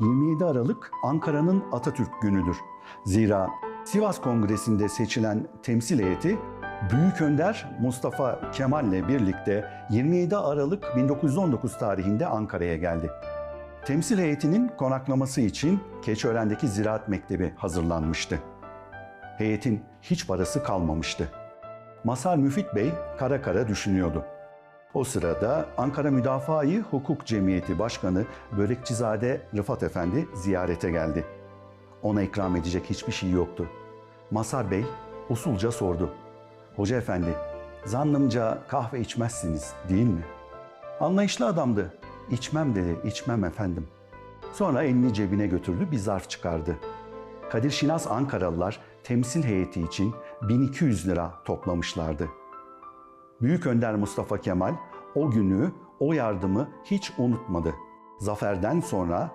27 Aralık Ankara'nın Atatürk günüdür. Zira Sivas Kongresi'nde seçilen temsil heyeti Büyük Önder Mustafa Kemal ile birlikte 27 Aralık 1919 tarihinde Ankara'ya geldi. Temsil heyetinin konaklaması için Keçiören'deki Ziraat Mektebi hazırlanmıştı. Heyetin hiç parası kalmamıştı. Masar Müfit Bey kara kara düşünüyordu. O sırada Ankara Müdafaa-i Hukuk Cemiyeti Başkanı Börekçizade Rıfat Efendi ziyarete geldi. Ona ikram edecek hiçbir şey yoktu. Masar Bey usulca sordu. Hoca efendi, zannımca kahve içmezsiniz değil mi? Anlayışlı adamdı. İçmem dedi, içmem efendim. Sonra elini cebine götürdü, bir zarf çıkardı. Kadir Şinas Ankaralılar temsil heyeti için 1200 lira toplamışlardı. Büyük Önder Mustafa Kemal o günü, o yardımı hiç unutmadı. Zaferden sonra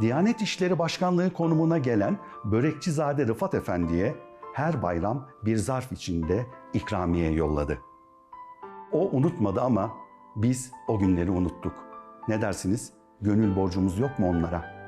Diyanet İşleri Başkanlığı konumuna gelen Börekçizade Rıfat Efendi'ye her bayram bir zarf içinde ikramiye yolladı. O unutmadı ama biz o günleri unuttuk. Ne dersiniz? Gönül borcumuz yok mu onlara?''